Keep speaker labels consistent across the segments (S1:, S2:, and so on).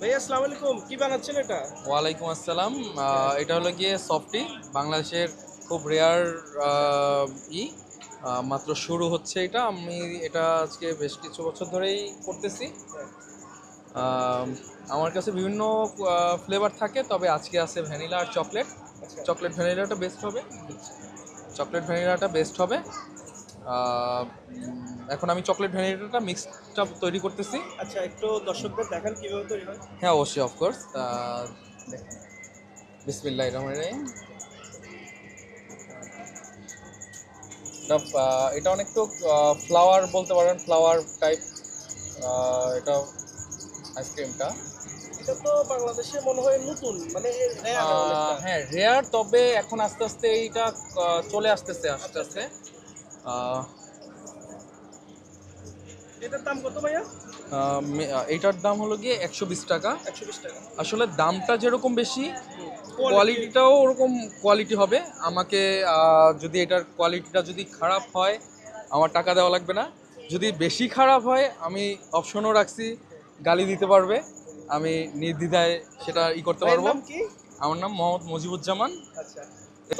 S1: ভাইয়া আসসালামু আলাইকুম। কি বানাচ্ছেন এটা?
S2: ওয়ালাইকুম আসসালাম। এটা হলো গিয়ে সফটি। বাংলাদেশের খুব রেয়ার ই। মাত্র শুরু হচ্ছে এটা। আমি এটা আজকে বেশ কিছু বছর ধরেই করতেছি। আমার কাছে বিভিন্ন ফ্লেভার থাকে তবে আজকে আছে ভ্যানিলা আর চকলেট। চকলেট ভ্যানিলাটা বেস্ট হবে। চকলেট ভ্যানিলাটা বেস্ট হবে। এখন আমি চকলেট ভ্যানিলাটা মিক্সটা তৈরি করতেছি।
S1: আচ্ছা একটু দর্শকদের দেখান কীভাবে তৈরি হয়।
S2: হ্যাঁ অবশ্যই অফকোর্স দেখেন। বিসমিল্লাহ রহমান রহিম। এটা অনেক তো ফ্লাওয়ার বলতে পারেন ফ্লাওয়ার টাইপ এটা আইসক্রিমটা
S1: এটা তো বাংলাদেশে মনে হয় নতুন মানে
S2: হ্যাঁ রেয়ার তবে এখন আস্তে আস্তে এইটা চলে আসতেছে আস্তে আস্তে। আহ,
S1: এটার দাম কত ভাইয়া?
S2: এইটার দাম হলো গিয়ে একশো বিশ টাকা।
S1: একশো বিশ টাকা।
S2: আসলে দামটা যেরকম বেশি কোয়ালিটিটাও ওরকম কোয়ালিটি হবে। আমাকে যদি এটার কোয়ালিটিটা যদি খারাপ হয় আমার টাকা দেওয়া লাগবে না। যদি বেশি খারাপ হয় আমি অপশনও রাখছি গালি দিতে পারবে। আমি নির্দ্বিধায় সেটা ই করতে পারব। আমার নাম মোহাম্মদ মুজিবুজ্জামান।
S1: আচ্ছা।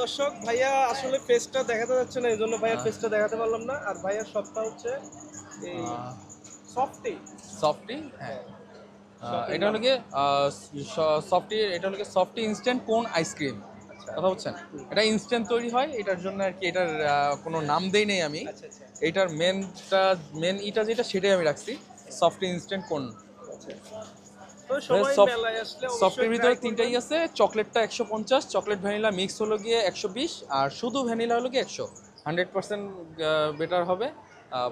S1: দর্শক ভাইয়া আসলে ফেসটা দেখাতে যাচ্ছে না এই জন্য ভাইয়ার ফেসটা দেখাতে পারলাম না। আর ভাইয়ার সবটা হচ্ছে সফটি
S2: সফটি হ্যাঁ। এটা হলো সফটি এটা হলো সফটি ইনস্ট্যান্ট কোন আইসক্রিম কথা বলছেন? এটা ইনস্ট্যান্ট তৈরি হয় এটার জন্য আর কি এটার কোনো নাম দেই নেই আমি।
S1: আচ্ছা আচ্ছা।
S2: এটার মেনটা মেন ইটা যেটা সেটাই আমি রাখছি সফট ইনস্ট্যান্ট কোন সফটের ভিতরে তিনটাই আছে চকলেটটা একশো পঞ্চাশ চকলেট ভ্যানিলা মিক্স হলো গিয়ে একশো বিশ আর শুধু ভ্যানিলা হলো গিয়ে একশো। হান্ড্রেড পার্সেন্ট বেটার হবে।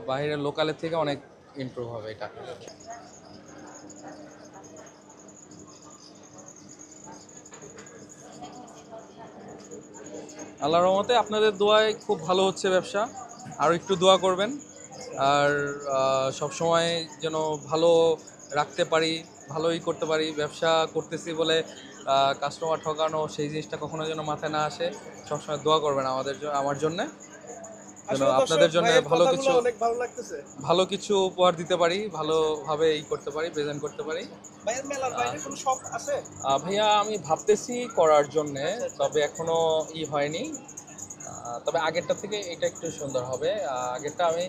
S2: বাইরের লোকালের থেকে অনেক ইমপ্রুভ হবে এটা। আল্লাহর রহমতে আপনাদের দোয়ায় খুব ভালো হচ্ছে ব্যবসা। আর একটু দোয়া করবেন। আর সব সময় যেন ভালো রাখতে পারি, ভালোই করতে পারি, ব্যবসা করতেছি বলে কাস্টমার ঠকানো, সেই জিনিসটা কখনো যেন মাথায় না আসে, সবসময় দোয়া করবেন আমাদের আমার জন্য। যেন আপনাদের জন্য ভালো কিছু
S1: অনেক ভালো লাগতেছে।
S2: ভালো কিছু উপহার দিতে পারি ভালোভাবে ই করতে পারি প্রেজেন্ট করতে পারি।
S1: ভাইয়ের মেলার বাইরে কোনো শপ আছে?
S2: ভাইয়া আমি ভাবতেছি করার জন্য তবে এখনও ই হয়নি। তবে আগেরটা থেকে এটা একটু সুন্দর হবে। আগেরটা আমি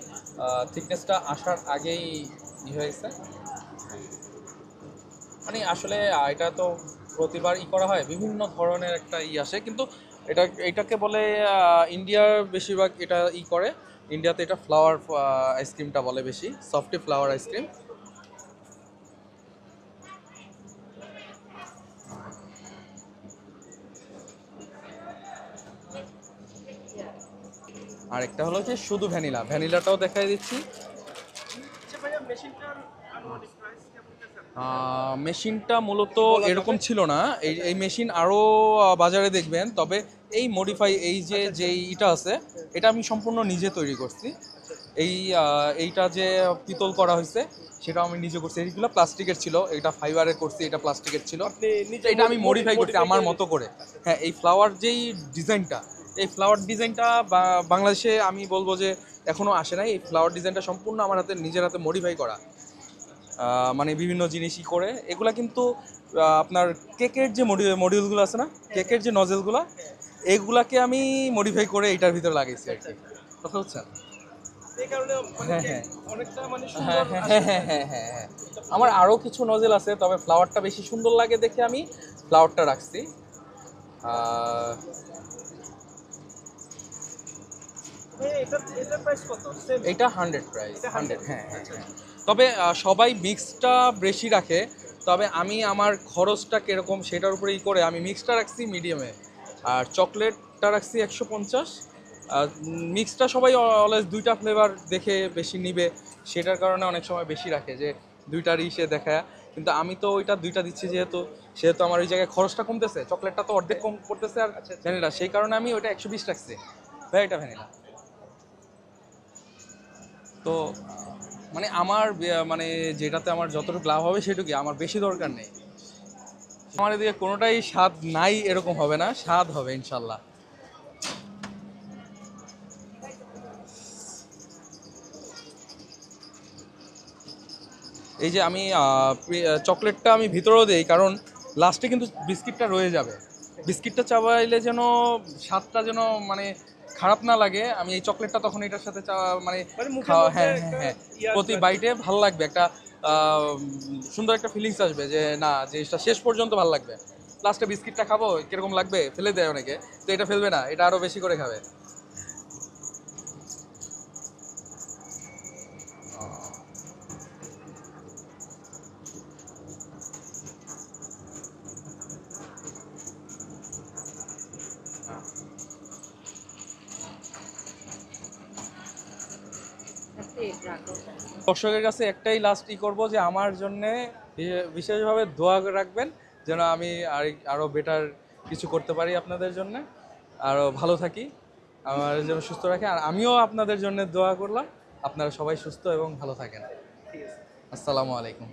S2: থিকনেসটা আসার আগেই ই হয়েছে। মানে আসলে এটা তো প্রতিবার ই করা হয়, বিভিন্ন ধরনের একটা ই আসে। কিন্তু এটা, এটাকে বলে ইন্ডিয়ার বেশিরভাগ এটা ই করে। ইন্ডিয়াতে এটা ফ্লাওয়ার আইসক্রিমটা বলে বেশি সফটি ফ্লাওয়ার আইসক্রিম আর একটা হলো যে শুধু ভ্যানিলা, ভ্যানিলাটাও দেখাই দিচ্ছি। মেশিনটা মূলত এরকম ছিল না। এই এই মেশিন আরও বাজারে দেখবেন। তবে এই মডিফাই এই যে যে ইটা আছে এটা আমি সম্পূর্ণ নিজে তৈরি করছি। এই এইটা যে পিতল করা হয়েছে সেটা আমি নিজে করছি। এইগুলো প্লাস্টিকের ছিল। এটা ফাইবারের করছি এটা প্লাস্টিকের ছিল। এটা আমি মডিফাই করছি আমার মতো করে হ্যাঁ এই ফ্লাওয়ার যেই ডিজাইনটা এই ফ্লাওয়ার ডিজাইনটা বাংলাদেশে আমি বলব যে এখনও আসে নাই। এই ফ্লাওয়ার ডিজাইনটা সম্পূর্ণ আমার হাতে নিজের হাতে মডিফাই করা। মানে বিভিন্ন জিনিসই করে। এগুলা কিন্তু আপনার কেকের যে মডিউলগুলো আছে না? কেকের যে নজেলগুলো এগুলাকে আমি মডিফাই করে এটার ভিতরে লাগাইছি আর কি। কথা হচ্ছে? হ্যাঁ, হ্যাঁ।
S1: মানে
S2: হ্যাঁ হ্যাঁ হ্যাঁ হ্যাঁ হ্যাঁ হ্যাঁ। আমার আরও কিছু নজেল আছে তবে ফ্লাওয়ারটা বেশি সুন্দর লাগে দেখে আমি ফ্লাওয়ারটা রাখছি। এইটা হান্ড্রেড প্রাইস হান্ড্রেড হ্যাঁ। তবে সবাই মিক্সটা বেশি রাখে তবে আমি আমার খরচটা কীরকম সেটার উপরে ই করে আমি মিক্সটা রাখছি মিডিয়ামে আর চকলেটটা রাখছি একশো পঞ্চাশ আর মিক্সটা সবাই অলওয়েজ দুইটা ফ্লেভার দেখে বেশি নিবে সেটার কারণে অনেক সময় বেশি রাখে যে দুইটার ইসে দেখা কিন্তু আমি তো ওইটা দুইটা দিচ্ছি যেহেতু সেহেতু আমার ওই জায়গায় খরচটা কমতেছে চকলেটটা তো অর্ধেক কম করতেছে আর ভ্যানিলা সেই কারণে আমি ওইটা একশো বিশ রাখছি। ভাই এটা ভ্যানিলা তো মানে আমার মানে যেটাতে আমার যতটুকু লাভ হবে সেটুকুই আমার বেশি দরকার নেই। আমার এদিকে কোনোটাই স্বাদ নাই, এরকম হবে না, স্বাদ হবে, ইনশাল্লাহ। এই যে আমি চকলেটটা আমি ভিতরেও দিই, কারণ লাস্টে কিন্তু বিস্কিটটা রয়ে যাবে। বিস্কিটটা চাবাইলে যেন স্বাদটা যেন মানে খারাপ না লাগে। আমি এই চকলেটটা তখন এটার সাথে মানে
S1: মানে
S2: খাওয়া হ্যাঁ হ্যাঁ হ্যাঁ প্রতি বাইটে ভালো লাগবে। একটা আহ, সুন্দর একটা ফিলিংস আসবে যে না জিনিসটা শেষ পর্যন্ত ভালো লাগবে। লাস্টে বিস্কিটটা খাব কীরকম লাগবে? ফেলে দেয় অনেকে। তো এটা ফেলবে না এটা আরও বেশি করে খাবে। দর্শকের কাছে একটাই লাস্ট ই করব যে আমার জন্যে বিশেষভাবে দোয়া রাখবেন যেন আমি আর আরও বেটার কিছু করতে পারি আপনাদের জন্য। আরও ভালো থাকি, আমার যেন সুস্থ রাখে। আর আমিও আপনাদের জন্য দোয়া করলাম। আপনারা সবাই সুস্থ এবং ভালো থাকেন। আসসালামু আলাইকুম।